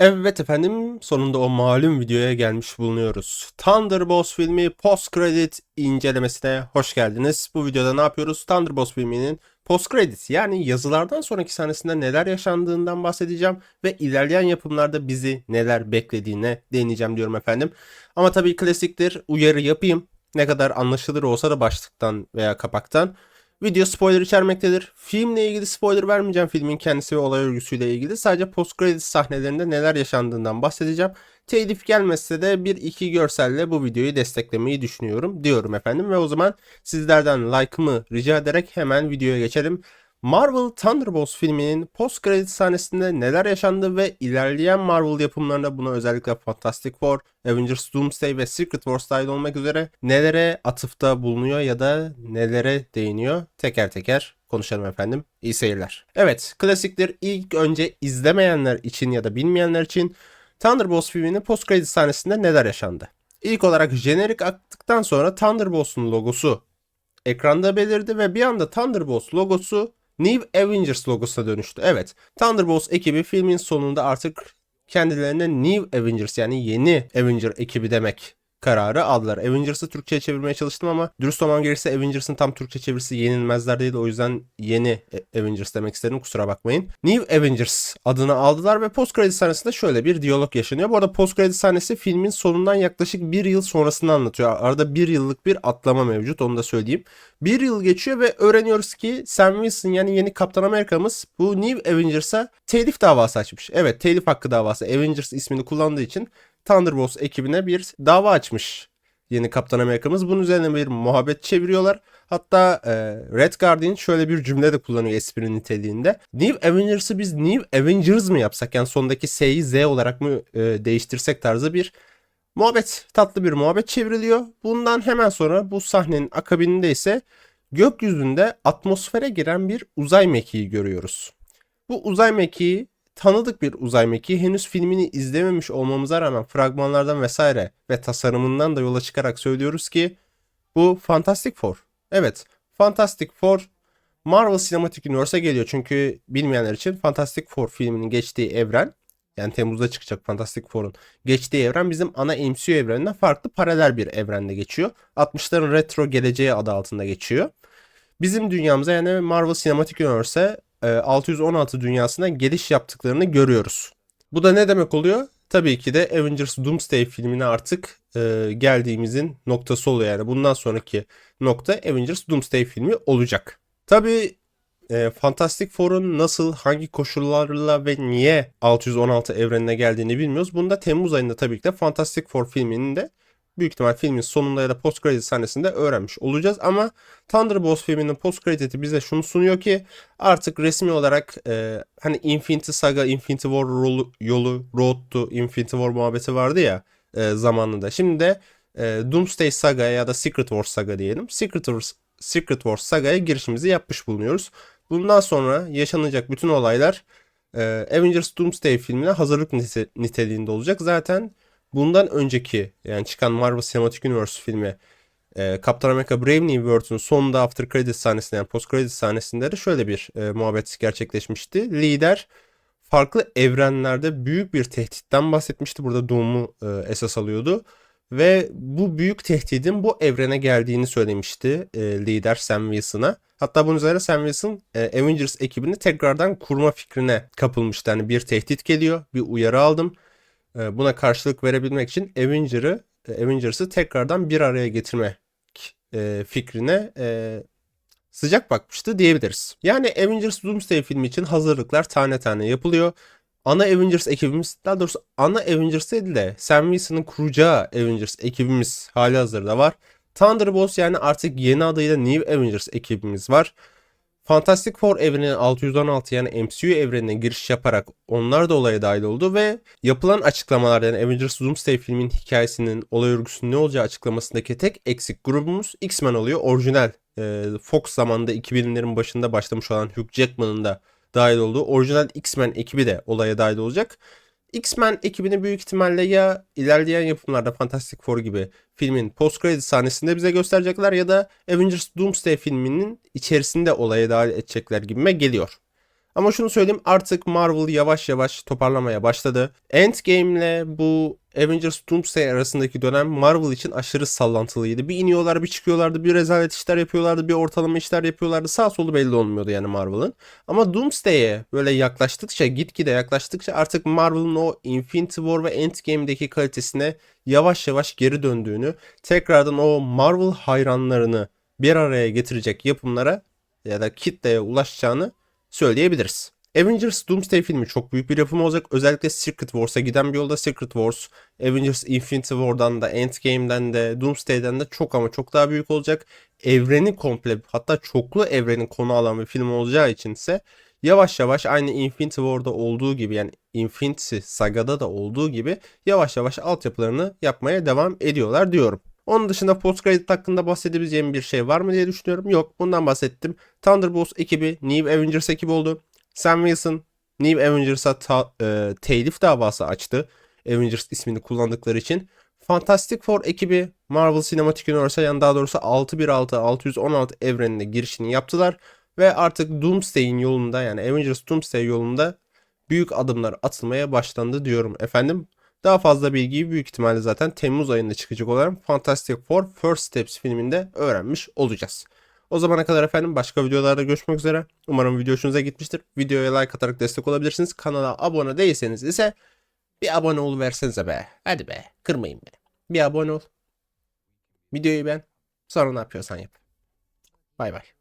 Evet efendim sonunda o malum videoya gelmiş bulunuyoruz. Thunderbolts filmi post credit incelemesine hoş geldiniz. Bu videoda ne yapıyoruz? Thunderbolts filminin post credit yani yazılardan sonraki sahnesinde neler yaşandığından bahsedeceğim ve ilerleyen yapımlarda bizi neler beklediğine değineceğim diyorum efendim. Ama tabii klasiktir uyarı yapayım. Ne kadar anlaşılır olsa da başlıktan veya kapaktan. Video spoiler içermektedir. Filmle ilgili spoiler vermeyeceğim filmin kendisi ve olay örgüsüyle ilgili. Sadece post credit sahnelerinde neler yaşandığından bahsedeceğim. Telif gelmezse de bir iki görselle bu videoyu desteklemeyi düşünüyorum diyorum efendim. Ve o zaman sizlerden like'ımı rica ederek hemen videoya geçelim. Marvel Thunderbolts filminin post credit sahnesinde neler yaşandı ve ilerleyen Marvel yapımlarında buna özellikle Fantastic Four, Avengers Doomsday ve Secret Wars dahil olmak üzere nelere atıfta bulunuyor ya da nelere değiniyor teker teker konuşalım efendim. İyi seyirler. Evet klasiktir ilk önce izlemeyenler için ya da bilmeyenler için Thunderbolts filminin post credit sahnesinde neler yaşandı? İlk olarak jenerik aktıktan sonra Thunderbolts'un logosu ekranda belirdi ve bir anda Thunderbolts logosu New Avengers logosuna dönüştü. Evet, Thunderbolts ekibi filmin sonunda artık kendilerine New Avengers yani yeni Avenger ekibi demek kararı aldılar. Avengers'ı Türkçe'ye çevirmeye çalıştım ama dürüst olmam gerekirse Avengers'ın tam Türkçe çevirisi yenilmezler değil. O yüzden yeni Avengers demek istedim kusura bakmayın. New Avengers adını aldılar ve post credit sahnesinde şöyle bir diyalog yaşanıyor. Bu arada post credit sahnesi filmin sonundan yaklaşık bir yıl sonrasını anlatıyor. Arada bir yıllık bir atlama mevcut onu da söyleyeyim. Bir yıl geçiyor ve öğreniyoruz ki Sam Wilson yani yeni Kaptan Amerika'mız bu New Avengers'a telif davası açmış. Evet telif hakkı davası Avengers ismini kullandığı için Thunderbolts ekibine bir dava açmış yeni Kaptan Amerika'mız. Bunun üzerine bir muhabbet çeviriyorlar. Hatta e, Red Guardian şöyle bir cümle de kullanıyor espri niteliğinde. New Avengers'ı biz New Avengers mı yapsak? Yani sondaki S'yi Z olarak mı e, değiştirsek tarzı bir muhabbet, tatlı bir muhabbet çevriliyor. Bundan hemen sonra bu sahnenin akabininde ise gökyüzünde atmosfere giren bir uzay mekiği görüyoruz. Bu uzay mekiği tanıdık bir uzay mekiği. Henüz filmini izlememiş olmamıza rağmen fragmanlardan vesaire ve tasarımından da yola çıkarak söylüyoruz ki bu Fantastic Four. Evet, Fantastic Four Marvel Cinematic Universe'a geliyor. Çünkü bilmeyenler için Fantastic Four filminin geçtiği evren yani Temmuz'da çıkacak Fantastic Four'un geçtiği evren bizim ana MCU evreninden farklı paralel bir evrende geçiyor. 60'ların retro geleceği adı altında geçiyor. Bizim dünyamıza yani Marvel Cinematic Universe'e 616 dünyasına geliş yaptıklarını görüyoruz. Bu da ne demek oluyor? Tabii ki de Avengers Doomsday filmine artık e, geldiğimizin noktası oluyor. Yani bundan sonraki nokta Avengers Doomsday filmi olacak. Tabii e, Fantastic Four'un nasıl, hangi koşullarla ve niye 616 evrenine geldiğini bilmiyoruz. Bunu da Temmuz ayında tabii ki de Fantastic Four filminin de büyük ihtimal filmin sonunda ya da post credit sahnesinde öğrenmiş olacağız. Ama Thunderbolts filminin post credit'i bize şunu sunuyor ki artık resmi olarak e, hani Infinity Saga, Infinity War yolu, yolu Road to Infinity War muhabbeti vardı ya e, zamanında. Şimdi de e, Doomsday Saga ya da Secret Wars Saga diyelim. Secret Wars, Secret Wars Saga'ya girişimizi yapmış bulunuyoruz. Bundan sonra yaşanacak bütün olaylar e, Avengers Doomsday filmine hazırlık niteliğinde olacak. Zaten bundan önceki yani çıkan Marvel Cinematic Universe filmi e, Captain America Brave New World'un sonunda after credit sahnesinde yani post credit sahnesinde de şöyle bir e, muhabbet gerçekleşmişti. Lider farklı evrenlerde büyük bir tehditten bahsetmişti. Burada Doom'u e, esas alıyordu. Ve bu büyük tehdidin bu evrene geldiğini söylemişti e, lider Sam Wilson'a. Hatta bunun üzerine Sam Wilson e, Avengers ekibini tekrardan kurma fikrine kapılmıştı. Yani bir tehdit geliyor, bir uyarı aldım. E, buna karşılık verebilmek için Avenger'ı e, Avengers'ı tekrardan bir araya getirme e, fikrine sıcak bakmıştı diyebiliriz. Yani Avengers Doomsday filmi için hazırlıklar tane tane yapılıyor. Ana Avengers ekibimiz daha doğrusu ana Avengers değil de Sam Wilson'ın kuracağı Avengers ekibimiz hali hazırda var. Thunderbolts yani artık yeni adıyla New Avengers ekibimiz var. Fantastic Four evreninin 616 yani MCU evrenine giriş yaparak onlar da olaya dahil oldu ve yapılan açıklamalar yani Avengers Doomsday filmin hikayesinin olay örgüsünün ne olacağı açıklamasındaki tek eksik grubumuz X-Men oluyor. Orijinal e, Fox zamanında 2000'lerin başında başlamış olan Hugh Jackman'ın da dahil olduğu orijinal X-Men ekibi de olaya dahil olacak. X-Men ekibini büyük ihtimalle ya ilerleyen yapımlarda Fantastic Four gibi filmin post credit sahnesinde bize gösterecekler ya da Avengers Doomsday filminin içerisinde olaya dahil edecekler gibime geliyor. Ama şunu söyleyeyim artık Marvel yavaş yavaş toparlamaya başladı. Endgame ile bu Avengers Doomsday arasındaki dönem Marvel için aşırı sallantılıydı. Bir iniyorlar bir çıkıyorlardı bir rezalet işler yapıyorlardı bir ortalama işler yapıyorlardı. Sağ solu belli olmuyordu yani Marvel'ın. Ama Doomsday'e böyle yaklaştıkça gitgide yaklaştıkça artık Marvel'ın o Infinity War ve Endgame'deki kalitesine yavaş yavaş geri döndüğünü tekrardan o Marvel hayranlarını bir araya getirecek yapımlara ya da kitleye ulaşacağını söyleyebiliriz. Avengers Doomsday filmi çok büyük bir yapım olacak. Özellikle Secret Wars'a giden bir yolda Secret Wars, Avengers Infinity War'dan da, Endgame'den de, Doomsday'den de çok ama çok daha büyük olacak. Evreni komple hatta çoklu evrenin konu alan bir film olacağı için ise yavaş yavaş aynı Infinity War'da olduğu gibi yani Infinity Saga'da da olduğu gibi yavaş yavaş altyapılarını yapmaya devam ediyorlar diyorum. Onun dışında post credit hakkında bahsedebileceğim bir şey var mı diye düşünüyorum. Yok bundan bahsettim. Thunderbolts ekibi New Avengers ekibi oldu. Sam Wilson New Avengers'a ta- e, telif davası açtı. Avengers ismini kullandıkları için. Fantastic Four ekibi Marvel Cinematic Universe'a yani daha doğrusu 616 616 evrenine girişini yaptılar. Ve artık Doomsday'in yolunda yani Avengers Doomsday yolunda büyük adımlar atılmaya başlandı diyorum efendim. Daha fazla bilgiyi büyük ihtimalle zaten Temmuz ayında çıkacak olan Fantastic Four First Steps filminde öğrenmiş olacağız. O zamana kadar efendim başka videolarda görüşmek üzere. Umarım video hoşunuza gitmiştir. Videoya like atarak destek olabilirsiniz. Kanala abone değilseniz ise bir abone ol versenize be. Hadi be kırmayın be. Bir abone ol. Videoyu beğen. Sonra ne yapıyorsan yap. Bay bay.